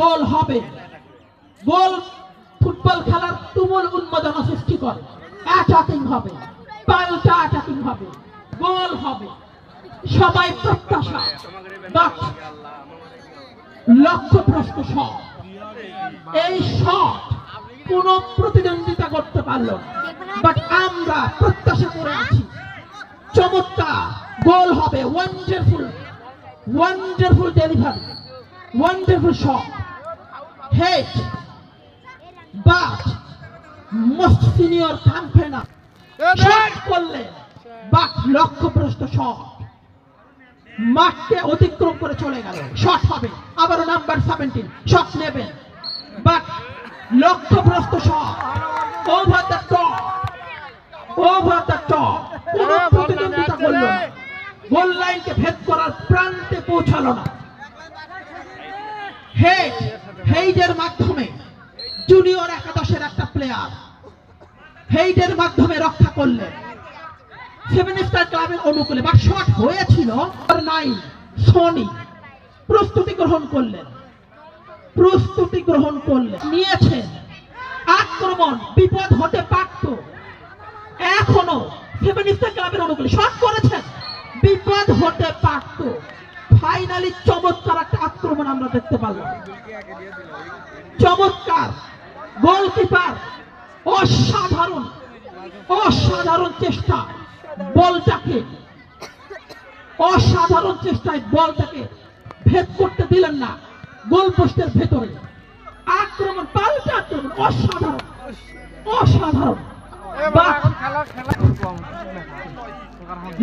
গোল হবে। গোল ফুটবল খেলার তুমুল উন্মাদনা সৃষ্টি করে। অ্যাটাকিং হবে। পাল্টা অ্যাটাকিং হবে। গোল হবে। সবাই প্রত্যাশা। বাট লক্ষ্য প্রশ্ন শট। এই শট কোন প্রতিদ্বন্দ্বিতা করতে পারল বাট আমরা প্রত্যাশা করে আছি। চমৎকার। গোল হবে। Wonderful wonderful delivery wonderful shot. Hate. But most senior campaigner. Shot করলে বাট লক্ষ্যভ্রষ্ট শট মাঠকে অতিক্রম করে চলে গেল। শট হবে। আবারও নাম্বার সেভেন্টিন শট নেবেন but লক্ষ্যভ্রষ্ট shot over the top over the top কোন প্রতিদ্বন্দ্বিতা করল না। গোল লাইনকে ভেদ করার প্রান্তে পৌঁছালো না। হেড হেইডের মাধ্যমে জুনিয়র একাদশের একটা প্লেয়ার হেইডের মাধ্যমে রক্ষা করলেন সেভেন স্টার ক্লাবের অনুকূলে বা শট হয়েছিল নাইন সনি প্রস্তুতি গ্রহণ করলেন। প্রস্তুতি গ্রহণ করলেন। নিয়েছেন। আক্রমণ, বিপদ হতে পারত। এখনও ক্লাবের অনুকূলে শট করেছেন। বিপদ হতে পারত। ফাইনালি চমৎকার একটা আক্রমণ আমরা দেখতে পারলাম। চমৎকার গোলকিপার, অসাধারণ অসাধারণ চেষ্টা বলটাকে, অসাধারণ চেষ্টায় বলটাকে ভেদ করতে দিলেন না গোল পোস্টের ভেতরে। আক্রমণ, পাল্টা আক্রমণ, অসাধারণ অসাধারণ।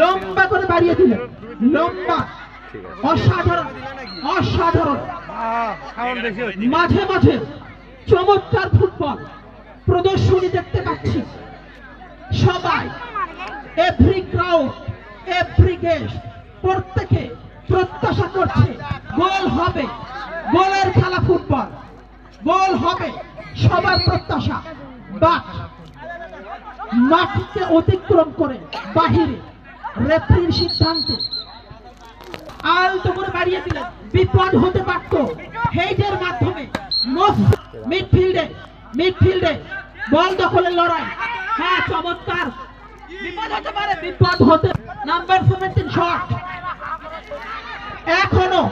লম্বা করে বাড়িয়ে দিলেন। লম্বা। অসাধারণ অসাধারণ। মাঝে মাঝে চমৎকার ফুটবল প্রদর্শনী দেখতে পাচ্ছি। সবাই এভরি ক্রাউড এভরি গেস্ট প্রত্যেকে প্রত্যাশা করছে, গোল হবে। গোলের খেলা ফুটবল। গোল হবে সবার প্রত্যাশা। বাট মাঠকে অতিক্রম করে বাহিরে রেফারির সিদ্ধান্তে। আলতো করে বাড়িয়ে দিলেন। বিপদ হতে পারত হেইডের মাধ্যমে। মিডফিল্ডে মিডফিল্ডে বল দখলের লড়াই। হ্যাঁ চমৎকার। বিপদ হতে পারে, বিপদ হতে নাম্বার সেভেন্টিন শট। এখনও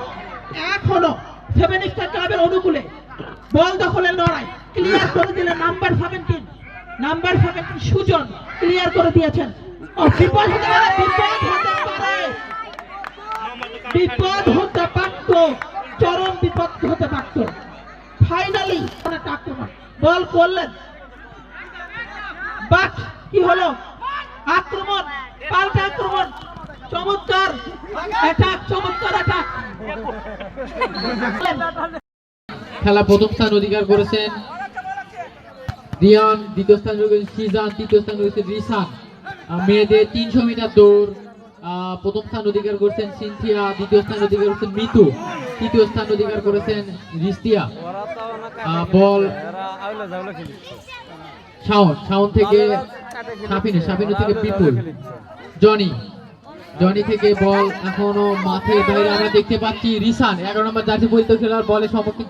এখনও সেভেন স্টার ক্লাবের অনুকূলে বল দখলের লড়াই। ক্লিয়ার করে দিলেন number seventeen number seventeen Sujon clear করে দিয়েছেন। বিপদ হতে পারত, চরম বিপদ হতে পারত। ফাইনালি আক্রমণ বল করলেন। বাট কি হলো? আক্রমণ, পাল্টা আক্রমণ। চমৎকার। অ্যাটাক চমৎকার অ্যাটাক খেলা প্রথম স্থান অধিকার করেছেন। রিয়ান, দ্বিতীয় স্থান সিজান, তৃতীয় স্থান রয়েছে রিসান। মেয়েদের তিনশো মিটার দৌড় প্রথম স্থান অধিকার করেছেন সিনথিয়া, দ্বিতীয় স্থান অধিকার করেছেন মিতু, তৃতীয় স্থান অধিকার করেছেন রিস্তিয়া। বল শাওন শাওন থেকে সাপিনু সাপিনু থেকে বিপুল। জনি জনি থেকে বল এখনও মাঠে বাইরে আমরা দেখতে পাচ্ছি রিসান এগারো নম্বর জার্সি পরিত খেলার বলে সম্মুখীন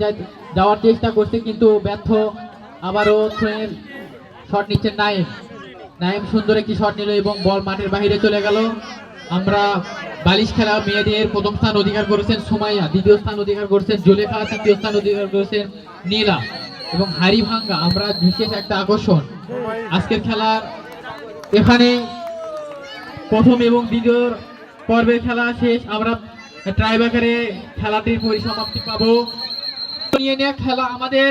যাওয়ার চেষ্টা করছে, কিন্তু ব্যর্থ আবারও থ্রোয়ের শট নিচ্ছেন নাইম নাইম সুন্দর একটি শট নিল এবং বল মাঠের বাইরে চলে গেল। আমরা বালিশ খেলা মেয়েদের প্রথম স্থান অধিকার করেছেন সুমাইয়া, দ্বিতীয় স্থান অধিকার করেছেন জুলেখা, তৃতীয় স্থান অধিকার করেছেন নীলা এবং হারি ভাঙ্গা। আমরা বিশেষ একটা আকর্ষণ। আজকের খেলার এখানে প্রথম এবং দ্বিতীয় পর্বের খেলা শেষ। আমরা ট্রাইব্রেকারে খেলাটির পরিসমাপ্তি পাবো। নিয়ে নিয়ে খেলা আমাদের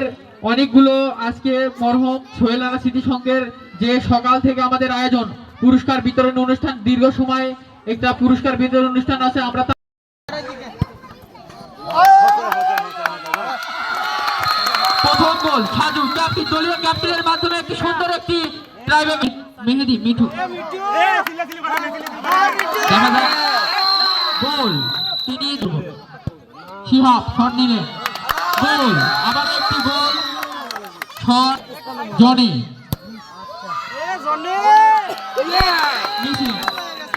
অনেকগুলো। আজকে মরহম সোহেল আলা স্মৃতি সংঘের যে সকাল থেকে আমাদের আয়োজন, পুরস্কার বিতরণ অনুষ্ঠান, দীর্ঘ সময় একটা পুরস্কার বিতরণ অনুষ্ঠান আছে, আমরা প্রথম গোল, সাজু, ক্যাপ্টেন, দলীয় ক্যাপ্টেনের মাধ্যমে একটি সুন্দর একটি ড্রাইভার মেহেদি মিঠু। দেখা যায় গোল তিনি শিহাব শট নিলেন গোল আবার একটি গোল শট জনি।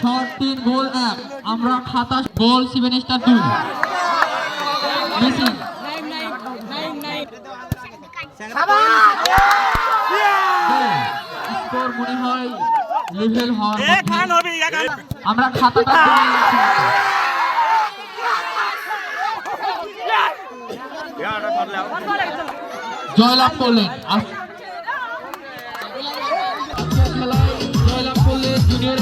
শট তিন গোল এক। আমরা খাতা goal seven star two missing score মনে হয় লেভেল হওয়ার। আমরা খাতাটা। জয়লাভ করলেন জয়লাভ করলেন জুনিয়র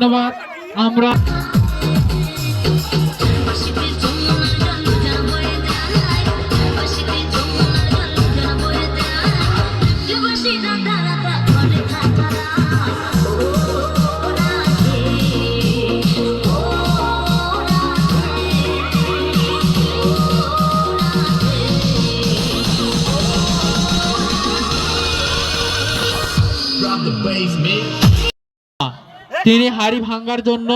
ধন্যবাদ। আমরা তিনি হাড়ি ভাঙ্গার জন্য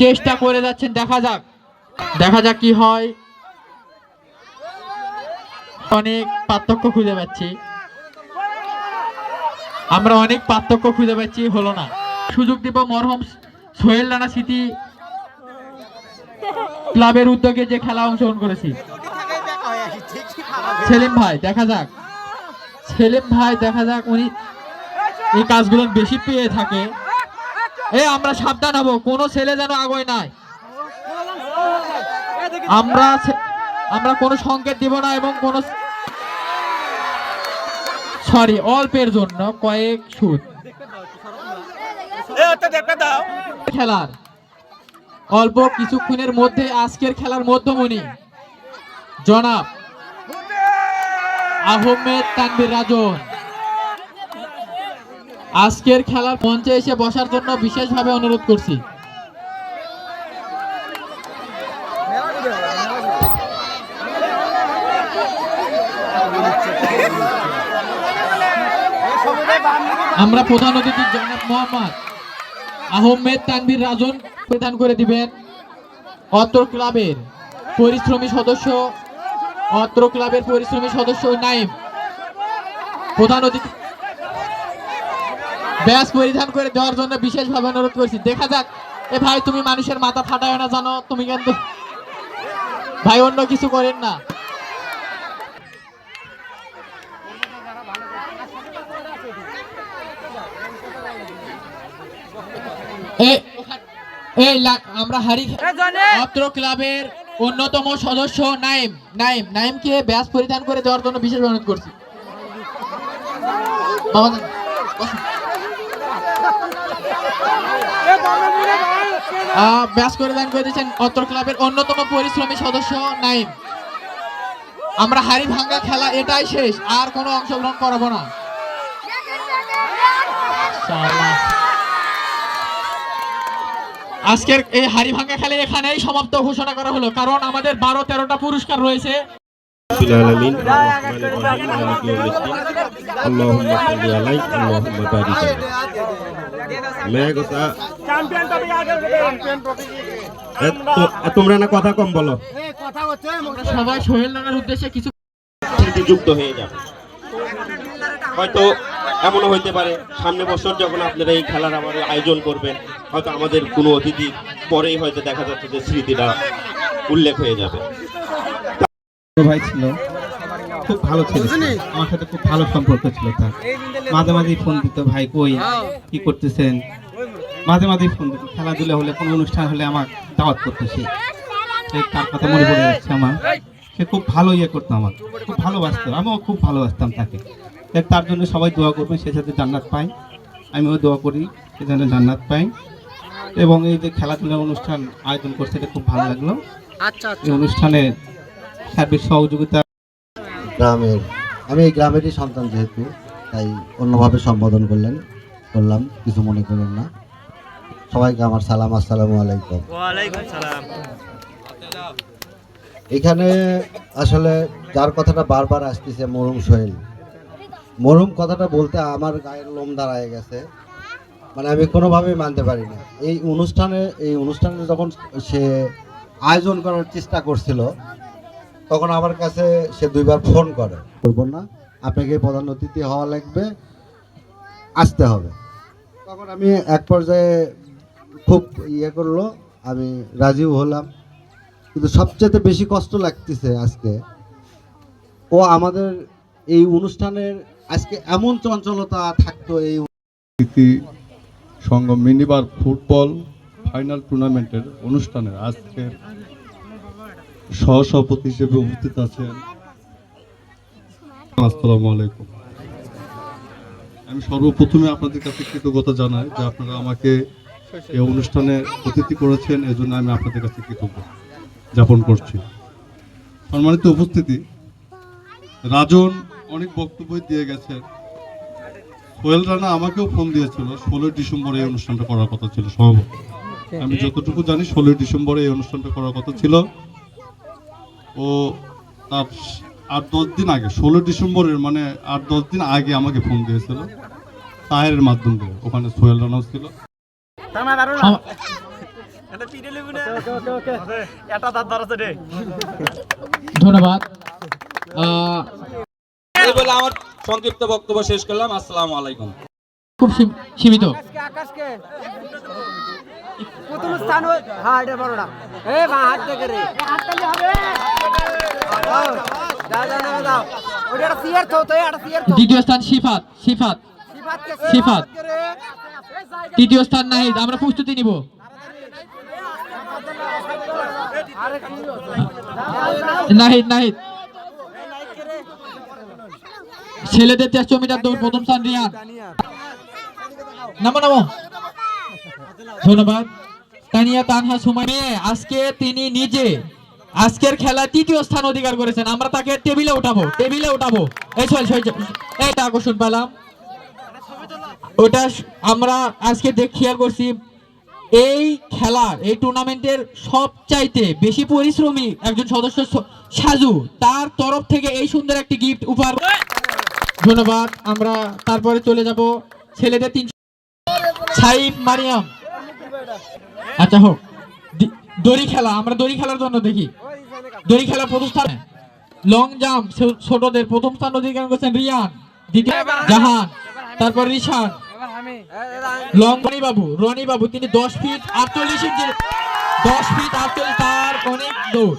চেষ্টা করে যাচ্ছেন, দেখা যাক। দেখা যাক কি হয়। অনেক পার্থক্য খুঁজে পাচ্ছি। আমরা অনেক পার্থক্য খুঁজে পাচ্ছি, হলো না। সুযোগ দিব মরহম, সোহেল রানা স্মৃতি ক্লাবের উদ্যোগে যে খেলা অংশগ্রহণ করেছি। সেলিম ভাই, দেখা যাক। সেলিম ভাই, দেখা যাক উনি এই কাজগুলো বেশি পেয়ে থাকে। এ, আমরা সাবধান হব। কোনো ছেলে যেন আগে নাই। আমরা আমরা কোনো সংকেত দিব না এবং কোনো সরি, অল্পের জন্য কয়েক সুদ। খেলার। অল্প কিছুক্ষণের মধ্যে আজকের খেলার মধ্যমণি। জনাব আহমেদ তানবির রাজন। আজকের খেলার মঞ্চে এসে বসার জন্য বিশেষভাবে অনুরোধ করছি। আমরা প্রধান অতিথি জনাব মোহাম্মদ আহমেদ তানভীর রাজন প্রদান করে দিবেন। অত্র ক্লাবের পরিশ্রমী সদস্য, অত্র ক্লাবের পরিশ্রমী সদস্য নাইম। প্রধান অতিথি ব্যাস পরিধান করে দেওয়ার জন্য বিশেষভাবে অনুরোধ করছি দেখা যাক এ ভাই তুমি মানুষের মাথা ফাটায় না জানো তুমি কিন্তু ভাই অন্য কিছু করেন না এই আমরা হারি অত্র ক্লাবের অন্যতম সদস্য নাইম নাইম নাইমকে ব্যাস পরিধান করে দেওয়ার জন্য বিশেষ অনুরোধ করছি বাবা ব্যাস করে দান করে দিয়েছেন অত্র ক্লাবের অন্যতম পরিশ্রমী সদস্য নাইম। আমরা হাড়ি ভাঙ্গা খেলা, এটাই শেষ। আর কোনো অংশগ্রহণ করাবো না। আজকের এই হাড়ি ভাঙ্গা খেলা এখানেই সমাপ্ত ঘোষণা করা হলো। কারণ আমাদের বারো তেরোটা পুরস্কার রয়েছে। اللهم صل عليه اللهم بارك তোমরা না কথা কম বলো সবাই সোহেল নানার উদ্দেশ্যে কিছু যুক্ত হয়ে যাবে। হয়তো এমনও হইতে পারে সামনে বছর যখন আপনারা এই খেলার আমাদের আয়োজন করবেন হয়তো আমাদের কোনো অতিথি পরেই হয়তো দেখা যাচ্ছে যে স্মৃতিটা উল্লেখ হয়ে যাবে। ভাই ছিল। খুব ভালো ছিল। আমার সাথে খুব ভালো সম্পর্ক ছিল তার। মাঝে মাঝে ফোন দিত ভাই কই? কি করতেছেন? মাঝে মাঝে ফোন দিত খেলাধুলা হলে কোনো অনুষ্ঠান হলে আমার দাওয়াত করতো সে। সে তার কথা মনে পড়ে যাচ্ছে আমার। সে খুব ভালো ইয়ে করতো আমার খুব ভালোবাসতো। আমিও খুব ভালোবাসতাম তাকে। তার জন্য সবাই দোয়া করবেন সে যাতে জান্নাত পাই আমিও দোয়া করি সে যেন জান্নাত পায়। এবং এই যে খেলাধুলার অনুষ্ঠান আয়োজন করছে এটা খুব ভালো লাগল। এই অনুষ্ঠানে সার্বিক সহযোগিতা গ্রামের আমি এই গ্রামেরই সন্তান যেহেতু তাই অন্যভাবে সম্বোধন করলেন করলাম কিছু মনে করুন না। সবাইকে আমার সালাম আসসালামু আলাইকুম। এখানে আসলে যার কথাটা বারবার আসতেছে মরুম সোহেল। মরুম কথাটা বলতে আমার গায়ের লোম দাঁড়ায় গেছে। মানে আমি কোনোভাবেই মানতে পারি না। এই অনুষ্ঠানে এই অনুষ্ঠানে যখন সে আয়োজন করার চেষ্টা করছিল তখন আমার কাছে সে দুইবার ফোন করে। বলব না আপনাকে প্রধান অতিথি হওয়া লাগবে আসতে হবে। তখন আমি এক পর্যায়ে খুব ইয়ে করল আমি রাজিও হলাম। কিন্তু সবচেয়ে বেশি কষ্ট লাগতেছে আজকে। ও আমাদের এই অনুষ্ঠানের আজকে এমন চঞ্চলতা থাকতো এই সঙ্গম মিনিবার ফুটবল ফাইনাল টুর্নামেন্টের অনুষ্ঠানে আজকের সহসভাপতি হিসেবে উপস্থিত আছেন। আসসালামু আলাইকুম। আমি সর্বপ্রথমে আপনাদের কাছে কৃতজ্ঞতা জানাই যে আপনারা আমাকে এই অনুষ্ঠানে অতিথি করেছেন, এজন্য আমি আপনাদের কাছে কৃতজ্ঞ যাপন করছি। সম্মানিত উপস্থিতি, রাজন অনেক বক্তব্য দিয়ে গেছেন। সোহেল রানা আমাকেও ফোন দিয়েছিল, ষোলোই ডিসেম্বরে এই অনুষ্ঠানটা করার কথা ছিল সম্ভবত আমি যতটুকু জানি, ষোলোই ডিসেম্বরে এই অনুষ্ঠানটা করার কথা ছিল। ও তার আট দশ দিন আগে ষোলো ডিসেম্বরের মানে আট দশ দিন আগে আমাকে ফোন দিয়েছিল তাহের মাধ্যম দিয়ে ওখানে সোহেল রানাও ছিল। ধন্যবাদ। বলে আমার সংক্ষিপ্ত বক্তব্য শেষ করলাম। আসসালামু আলাইকুম। খুব সীমিত। প্রথম স্থান ও- হ্যাঁ এটা বড়টা এ মা হাত থেকে রে। দ্বিতীয় স্থান সিফাত সিফাত সিফাত তৃতীয় স্থান নাহিদ আমরা প্রস্তুতি নিব। নাহিদ নাহিদ। ছেলেদের চারশো মিটার দৌড় প্রথম স্থান রিয়ান নামো নামো। ধন্যবাদ। তানিয়া তানহা সুমানি আজকে তিনি নিজে আজকের খেলা তৃতীয় স্থান অধিকার করেছেন। আমরা তাকে টেবিলে উঠাবো টেবিলে উঠাবো। এই চল এইটা আকর্ষণ পেলাম। ওটা আমরা আজকে দেখ খেয়াল করছি, এই খেলার, এই টুর্নামেন্টের সবচাইতে বেশি পরিশ্রমী একজন সদস্য সাজু। তার তরফ থেকে এই সুন্দর একটি গিফট উপহার ধন্যবাদ। আমরা তারপরে চলে যাব ছেলেদের তিন সাইফ মারিয়াম। আচ্ছা হোক। দড়ি খেলা আমরা দড়ি খেলার জন্য দেখি। দড়ি খেলা প্রথম স্থান। লং জাম্প ছোটদের প্রথম স্থান অধিকার করেছেন রিয়ান দ্বিতীয় জাহান তারপর রিশান। লং রনি বাবু রনি বাবু তিনি দশ ফিট আটচল্লিশ ইঞ্চি দশ ফিট আটচল্লিশ তার অনেক দৌড়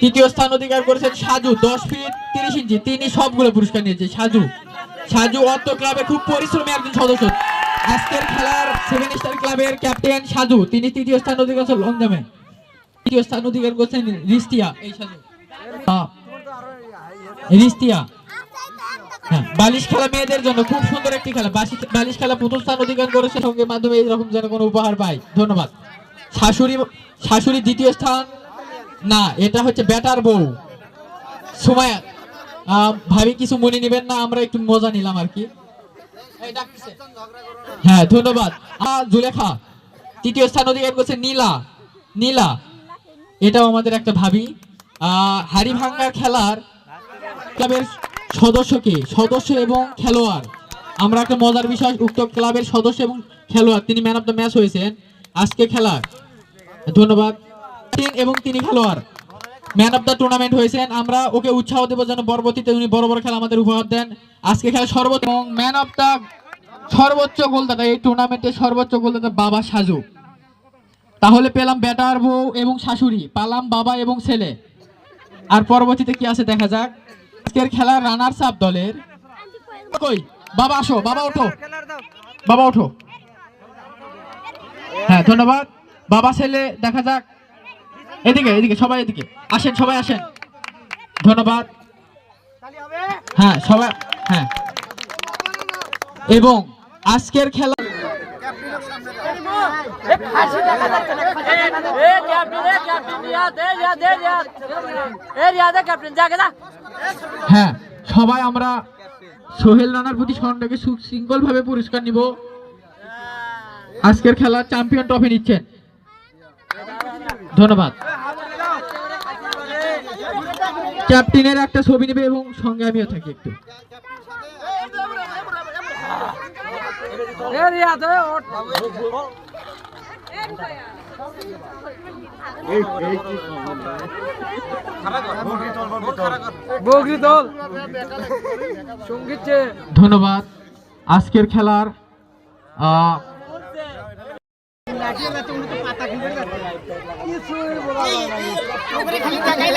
তৃতীয় স্থান অধিকার করেছেন সাজু দশ ফিট তিরিশ ইঞ্চি তিনি সবগুলো পুরস্কার নিয়েছে সাজু। সাজু অর্থ ক্লাবে খুব পরিশ্রমী একজন সদস্য। আজকের খেলার সেভেন স্টার ক্লাবের ক্যাপ্টেন সাজু। তিনি তৃতীয় স্থান অধিকার করেছেন জামে তৃতীয় স্থান অধিকার করেছেন রিস্তিয়া, এই সাজু। রিস্তিয়া। হ্যাঁ বালিশ খেলা মেয়েদের জন্য খুব সুন্দর একটি খেলা। বালিশ খেলা প্রথম স্থান অধিকার করেছে, সঙ্গে মাধ্যমে এইরকম যেন কোনো উপহার পাই ধন্যবাদ। শাশুড়ি শাশুড়ি দ্বিতীয় স্থান? না, এটা হচ্ছে ব্যাটার বউ। সময়। ভাবি, কিছু মনে নেবেন না, আমরা একটু মজা নিলাম আর কি। হ্যাঁ ধন্যবাদ। জুলেখা, তৃতীয় স্থান অধিকার করছে নীলা। নীলা, এটাও আমাদের একটা ভাবি। আহ হাড়ি ভাঙ্গার খেলার ক্লাবের সদস্যকে সদস্য এবং খেলোয়াড়। আমরা একটা মজার বিষয়, উক্ত ক্লাবের সদস্য এবং খেলোয়াড়, তিনি ম্যান অফ দ্য ম্যাচ হয়েছেন। আজকে খেলার। ধন্যবাদ। এবং তিনি খেলোয়াড়। ম্যান অফ দ্য টুর্নামেন্ট হয়েছেন। আমরা ওকে উৎসাহ দেবো যেন পরবর্তীতে উনি বড় বড় খেলা আমাদের উপহার দেন। আজকে খেলা সর্বোচ্চ এবং ম্যান অফ দ্য সর্বোচ্চ গোলদাতা, এই টুর্নামেন্টের সর্বোচ্চ গোলদাতা বাবা সাজু। তাহলে পেলাম ব্যাটার বউ এবং শাশুড়ি, পালাম বাবা এবং ছেলে। আর পরবর্তীতে কি আছে দেখা যাক। আজকের খেলার রানার্স আপ দলের। কই? বাবা আসো, বাবা ওঠো। বাবা ওঠো। হ্যাঁ ধন্যবাদ। বাবা, ছেলে, দেখা যাক। এদিকে এদিকে, সবাই এদিকে। আসেন, সবাই আসেন। ধন্যবাদ। হ্যাঁ সবাই হ্যাঁ। এবং আজকের খেলা হ্যাঁ সবাই আমরা সোহেল রানার প্রতি স্মরণটাকে সুশৃঙ্খল ভাবে পুরস্কার নিব। আজকের খেলার চ্যাম্পিয়ন ট্রফি নিচ্ছেন। ধন্যবাদ। ক্যাপ্টেনের একটা ছবি নেবে এবং সঙ্গে আমিও থাকি একটু ধন্যবাদ আজকের খেলার खाली